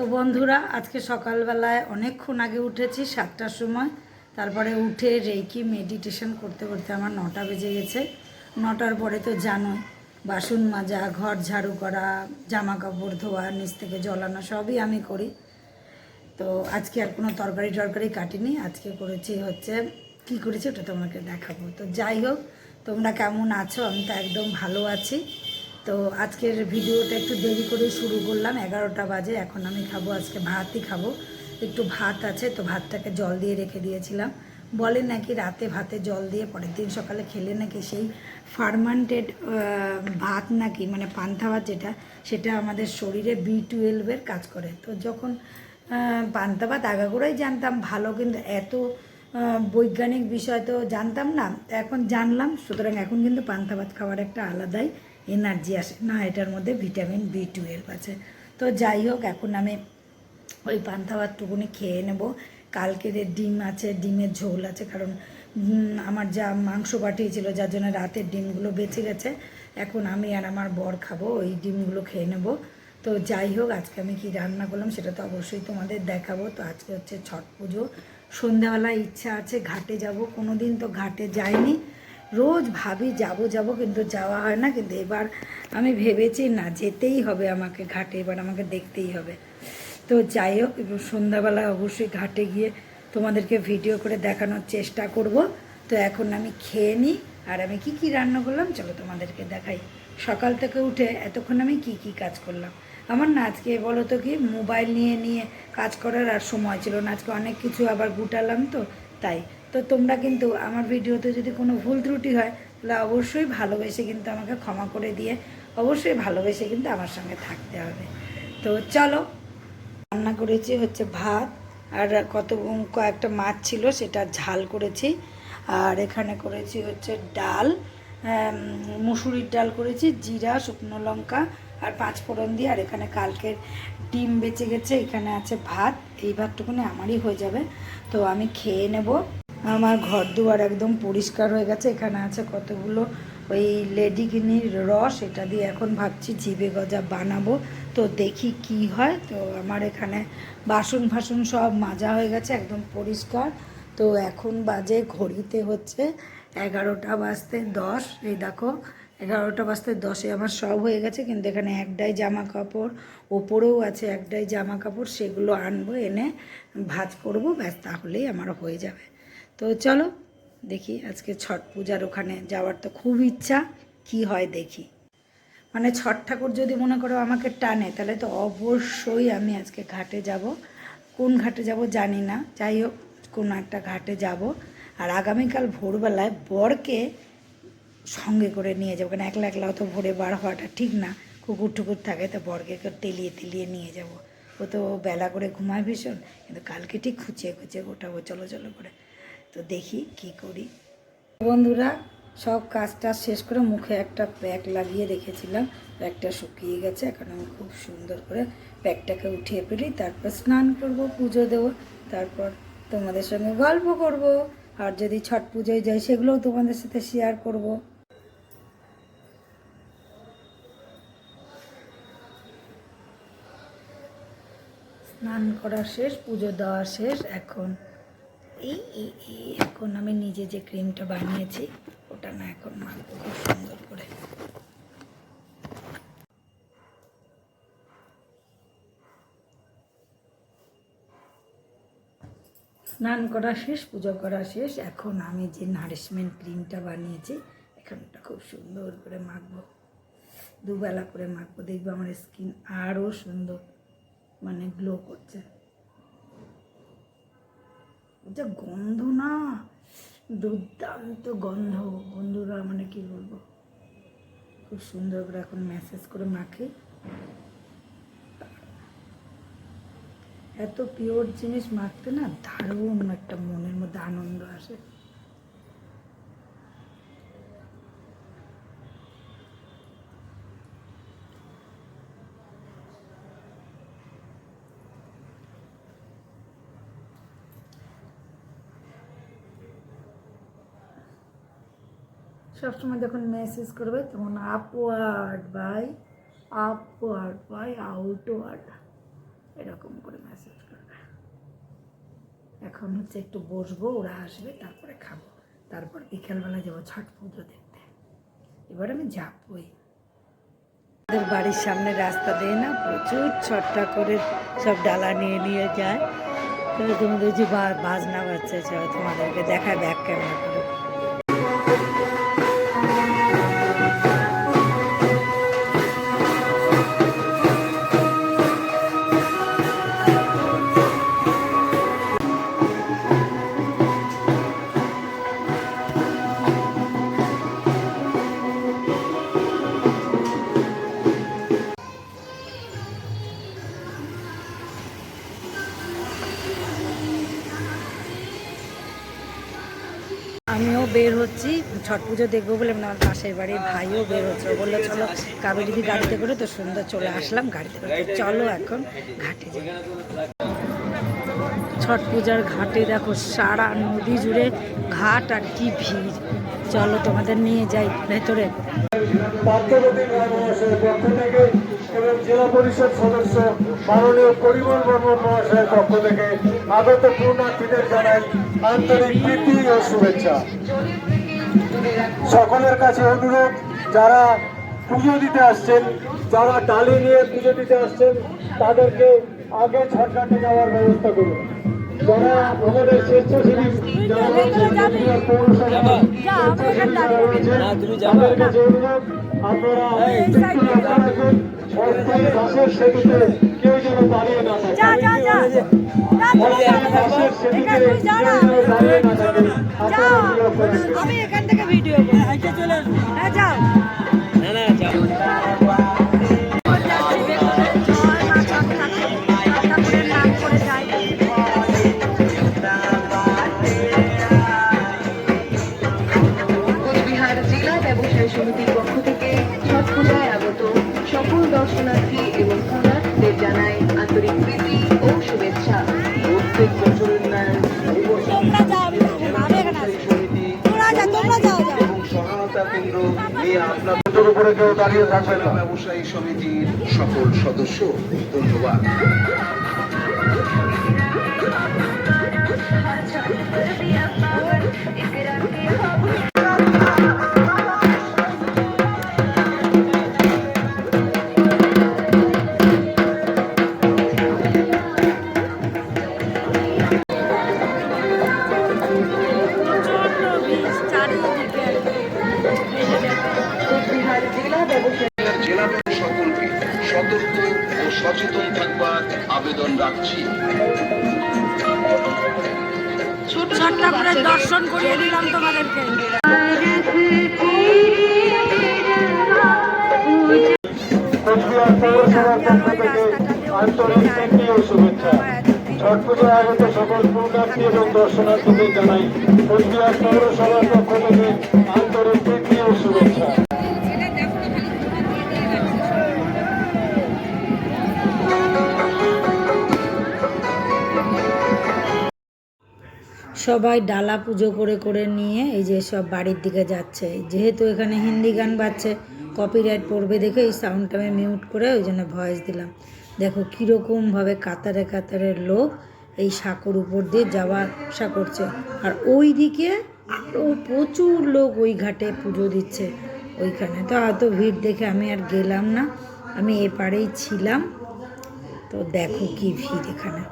তো বন্ধুরা, আজকে সকালবেলায় অনেকক্ষণ আগে উঠেছি, সাতটার সময়। তারপরে উঠে রেকি মেডিটেশন করতে করতে আমার নটা বেজে গেছে। নটার পরে তো জানোই, বাসন মাজা, ঘর ঝাড়ু করা জামা কাপড় ধোয়া, নিচ থেকে জলানো সবই আমি করি। তো আজকে আর কোনো তরকারি টরকারি কাটিনি, আজকে করেছি হচ্ছে, কি করেছি ওটা তোমাকে দেখাবো। তো যাই হোক, তোমরা কেমন আছো? আমি তো একদম ভালো আছি। তো আজকের ভিডিওটা একটু দেরি করে শুরু করলাম, এগারোটা বাজে, এখন আমি খাব, আজকে ভাতই খাব। একটু ভাত আছে, তো ভাতটাকে জল দিয়ে রেখে দিয়েছিলাম। বলে নাকি রাতে ভাতে জল দিয়ে পরের দিন সকালে খেলে নাকি সেই ফার্মান্টেড ভাত নাকি মানে পান্থা ভাত যেটা, সেটা আমাদের শরীরে বি টুয়েলভের কাজ করে। তো যখন পান্তা ভাত আগাগোড়াই জানতাম, ভালো কিন্তু এত বৈজ্ঞানিক বিষয় তো জানতাম না, এখন জানলাম, সুতরাং এখন কিন্তু পান্তা ভাত খাওয়ার একটা আলাদাই এনার্জি আসে। না, এটার মধ্যে ভিটামিন বি টুয়েলভ আছে। তো যাই হোক, এখন আমি ওই পান্তা ভাতটুকুনি খেয়ে নেব। কালকের ডিম আছে, ডিমের ঝোল আছে, কারণ আমার যা মাংস পাঠিয়েছিল, যার জন্য রাতের ডিমগুলো বেঁচে গেছে। এখন আমি আর আমার বর খাব, ওই ডিমগুলো খেয়ে নেব। তো যাই হোক, আজকে আমি কি রান্না করলাম সেটা তো অবশ্যই তোমাদের দেখাবো। তো আজকে হচ্ছে ছট পুজো। সন্ধ্যাবেলা ইচ্ছা আছে, ঘাটে যাব। কোনো দিন তো ঘাটে যাইনি। রোজ ভাবি, যাব যাব কিন্তু যাওয়া হয় না কিন্তু এবার আমি ভেবেছি না, যেতেই হবে আমাকে ঘাটে, এবার আমাকে দেখতেই হবে। তো যাই হোক সন্ধ্যাবেলা অবশ্যই ঘাটে গিয়ে তোমাদেরকে ভিডিও করে দেখানোর চেষ্টা করব। তো এখন আমি খেয়ে নিই, আর আমি কি কি রান্না করলাম চলো তোমাদেরকে দেখাই। সকাল থেকে উঠে এতক্ষণ আমি কি কি কাজ করলাম। আমার না আজকে বলো তো কি, মোবাইল নিয়ে নিয়ে কাজ করার আর সময় ছিল না, আজকে অনেক কিছু আবার গুটালাম তো, তাই। তো তোমরা কিন্তু আমার ভিডিওতে যদি কোনো ভুল ত্রুটি হয়, তাহলে অবশ্যই ভালোবেসে কিন্তু আমাকে ক্ষমা করে দিয়ে অবশ্যই ভালোবেসে কিন্তু আমার সঙ্গে থাকতে হবে। তো চলো, রান্না করেছি হচ্ছে ভাত, আর কত কয়েকটা মাছ ছিল সেটা ঝাল করেছি। আর এখানে করেছি হচ্ছে ডাল মুসুরির ডাল করেছি, জিরা, শুকনো লঙ্কা, আর পাঁচ ফোড়ন দিয়ে, আর এখানে কালকের ডিম বেঁচে গেছে, এখানে আছে ভাত, এই ভাতটুকুনি আমারই হয়ে যাবে। তো আমি খেয়ে নেব। আমার ঘর দুয়ার একদম পরিষ্কার হয়ে গেছে। এখানে আছে কতগুলো ওই লেডিগিনির রস, এটা দিয়ে এখন ভাবছি জিবে গজা বানাবো। তো দেখি কি হয়। তো আমার এখানে বাসন ফাসন সব মাজা হয়ে গেছে, একদম পরিষ্কার। তো এখন বাজে ঘড়িতে হচ্ছে এগারোটা বাজতে দশ। এই দেখো, এগারোটা বাজতে দশে আমার সব হয়ে গেছে, কিন্তু এখানে একটাই জামা কাপড় ওপরেও আছে একটাই জামা কাপড় সেগুলো আনব, এনে ভাজ করব, ব্যাস, তাহলেই আমার হয়ে যাবে। তো চলো দেখি আজকে ছট পূজার ওখানে যাওয়ার তো খুব ইচ্ছা, কি হয় দেখি। মানে ছট ঠাকুর যদি মনে করো আমাকে টানে, তাহলে তো অবশ্যই আমি আজকে ঘাটে যাব। কোন ঘাটে যাব জানি না, যাই হোক, কোনো একটা ঘাটে যাব। আর আগামীকাল ভোরবেলায় বরকে সঙ্গে করে নিয়ে যাব কারণ একলা একলা তো ভোরে বার হওয়াটা ঠিক না। কুকুর টুকুর থাকে, তো বরকে তেলিয়ে তেলিয়ে নিয়ে যাব। ও তো বেলা করে ঘুমায় ভীষণ, কিন্তু কালকে ঠিক খুঁচিয়ে খুঁচিয়ে গোটাবো, চলো চলো করে। তো দেখি কি করি। বন্ধুরা, সব কাজ টাজ শেষ করে মুখে একটা প্যাক লাগিয়ে রেখেছিলাম। প্যাকটা শুকিয়ে গেছে, এখন আমি খুব সুন্দর করে প্যাকটাকে উঠিয়ে ফেলি, তারপর স্নান করব, পুজো দেবো, তারপর তোমাদের সঙ্গে গল্প করব, আর যদি ছট পুজোয় যাই সেগুলোও তোমাদের সাথে শেয়ার করব। স্নান করা শেষ, পুজো দেওয়া শেষ, এখন এই এখন আমি নিজে যে ক্রিমটা বানিয়েছি, ওটা না এখন মাখবো, খুব সুন্দর করে। স্নান করা শেষ, পুজো করা শেষ, এখন আমি যে নারিশমেন্ট ক্রিমটা বানিয়েছি এখানটা খুব সুন্দর করে মাখবো, দুবেলা করে মাখবো, দেখব আমার স্কিন আরও সুন্দর মানে গ্লো করছে। যা গন্ধ না, দুর্দান্ত গন্ধ। বন্ধুরা মানে কি বলব? খুব সুন্দর করে এখন মেসেজ করে মাখে। এত পিওর জিনিস মাখতে না দারুণ একটা মনের মধ্যে আনন্দ আসে। সবসময় যখন মেসেজ করবে, তখন upward by upward by outward এরকম করে মেসেজ করবে। এখন হচ্ছে একটু বসবো, ওরা আসবে, তারপরে খাব। তারপর বিকেলবেলা যাব ছট পুজো দেখতে। এবার আমি যাবই। আমাদের বাড়ির সামনে রাস্তা দিয়ে না প্রচুর ছটটা করে সব ডালা নিয়ে নিয়ে যায়। তোমাদের যে বাজনা বাজছে তোমাদেরকে দেখায় ব্যাক ক্যামেরা করে। ছট পুজো দেখব বলে মানে আমার পাশের বাড়ির ভাইও বেরোচ্ছে। বলল, চলো কাবেরিদি গাড়িতে করে তো সুন্দর চলে আসলাম গাড়িতে চলো এখন ঘাটে যাই। ছট পূজার ঘাটে দেখো সারা নদী জুড়ে ঘাট আর কি ভিড়। চলো তোমাদের নিয়ে যাই ভেতরে। জেলা পরিষদ সদস্য মাননীয় পরিমল বর্মন মহাশয়ের পক্ষ থেকে আগত পূর্ণার্থীদের জানাই আন্তরিক প্রীতি ও শুভেচ্ছা। সকলের কাছে অনুরোধ যারা পুজো দিতে আসছেন যারা ডালি নিয়ে পুজো দিতে আসছেন তাদেরকে আগে ছটকাটে যাওয়ার ব্যবস্থা করুন। যারা আমাদের স্বেচ্ছাসেবী যারা কাছে অনুরোধ আপনারা বাসের সেতুতে কেউ যেন দাঁড়িয়ে না থাকে। বাসের সেতুতে কেউ যেন দাঁড়িয়ে না থাকে। আপনারা ব্যবসায়ী সমিতির পক্ষ থেকে ছট পূজায় আগত সকল দর্শনার্থী এবং পুণ্যার্থীদের জানাই আন্তরিক প্রীতি ও শুভেচ্ছা। প্রত্যেক বছরের ন্যায় এই বছর তোমরা যাও আমি যাব না, আমি আবেদন রাখছি। ছোট ছট ঠাকুরের দর্শন করিয়ে দিলাম তোমাদেরকে। কোচবিহার পৌরসভার পক্ষ থেকে আন্তরিক প্রীতি ও শুভেচ্ছা ছট পুজোয় আগত সকল পুণ্যার্থী এবং দর্শনার্থীদের জানাই কোচবিহার পৌরসভার পক্ষ থেকে আন্তরিক প্রীতি ও শুভেচ্ছা। সবাই ডালা পুজো করে করে নিয়ে এই যে সব বাড়ির দিকে যাচ্ছে। যেহেতু এখানে হিন্দি গান বাজছে কপিরাইট পড়বে দেখে এই সাউন্ডটা আমি মিউট করে ওই জন্য ভয়েস দিলাম। দেখো কীরকমভাবে কাতারে কাতারে লোক এই সাঁকোর উপর দিয়ে যাওয়া আসা করছে। আর ওই দিকে আরও প্রচুর লোক ওই ঘাটে পুজো দিচ্ছে। ওইখানে তো এত ভিড় দেখে আমি আর গেলাম না। আমি এপারেই ছিলাম। তো দেখো কি ভিড় এখানে।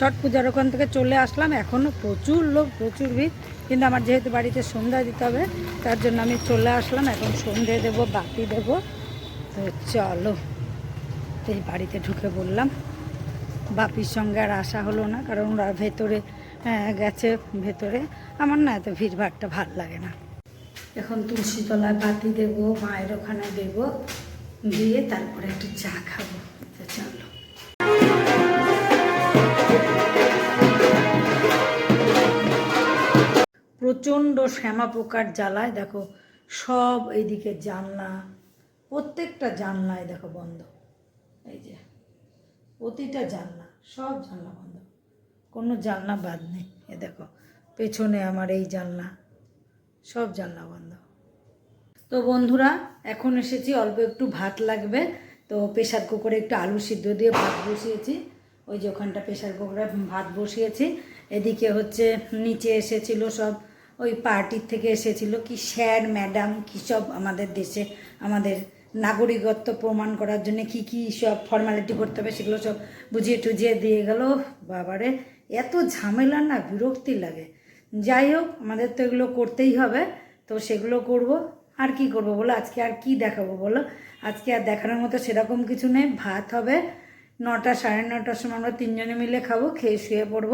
ছট পূজার ওখান থেকে চলে আসলাম। এখনও প্রচুর লোক, প্রচুর ভিড়। কিন্তু আমার যেহেতু বাড়িতে সন্ধ্যা দিতে হবে, তার জন্য আমি চলে আসলাম। এখন সন্ধে দেবো, বাতি দেবো। তো চলো, এই বাড়িতে ঢুকে বললাম। বাপির সঙ্গে আর আসা হলো না, কারণ ওরা ভেতরে গেছে ভেতরে। আমার না এত ভিড়ভাড়টা ভালো লাগে না। এখন তুলসী তলায় বাতি দেবো, মায়ের ওখানে দেবো, দিয়ে তারপরে একটু চা খাব। তো চলো। প্রচণ্ড শ্যামা পোকার জ্বালায়, দেখো, সব এইদিকে জানলা, প্রত্যেকটা জানলায় দেখো বন্ধ। এই যে, প্রতিটা জানলা, সব জানলা বন্ধ। কোনো জানলা বাদ নেই। এ দেখো, পেছনে আমার এই জানলা। সব জানলা বন্ধ। তো বন্ধুরা, এখন এসেছি, অল্প একটু ভাত লাগবে। তো প্রেশার কুকারে একটু আলু সিদ্ধ দিয়ে ভাত বসিয়েছি। ওই যে ওখানটা প্রেশার কুকারে ভাত বসিয়েছি। এদিকে হচ্ছে নিচে এসেছিল সব, ওই পার্টির থেকে এসেছিল কি স্যার, ম্যাডাম, কী সব আমাদের দেশে, আমাদের নাগরিকত্ব প্রমাণ করার জন্য কি কি সব ফর্মালিটি করতে হবে সেগুলো সব বুঝিয়ে টুজিয়ে দিয়ে গেল। বাবারে, এত ঝামেলা না, বিরক্তি লাগে। যাই হোক, আমাদের তো এগুলো করতেই হবে। তো সেগুলো করব। আর কি করব বলো? আজকে আর কি দেখাবো বলো? আজকে আর দেখানোর মতো সেরকম কিছু নেই। ভাত হবে নটা, সাড়ে নটার সময় আমরা তিনজনে মিলে খাব, খেয়ে শুয়ে পড়ব।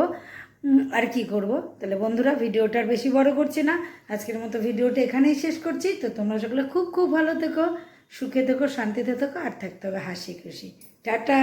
আর কি করব? তাহলে বন্ধুরা, ভিডিওটা বেশি বড় করছি না। আজকের মতো ভিডিওটা এখানেই শেষ করছি। তো তোমরা সকলে খুব খুব ভালো থেকো, সুখে থেকো, শান্তিতে থেকো, আর থাকতে হবে হাসি খুশি। টাটা!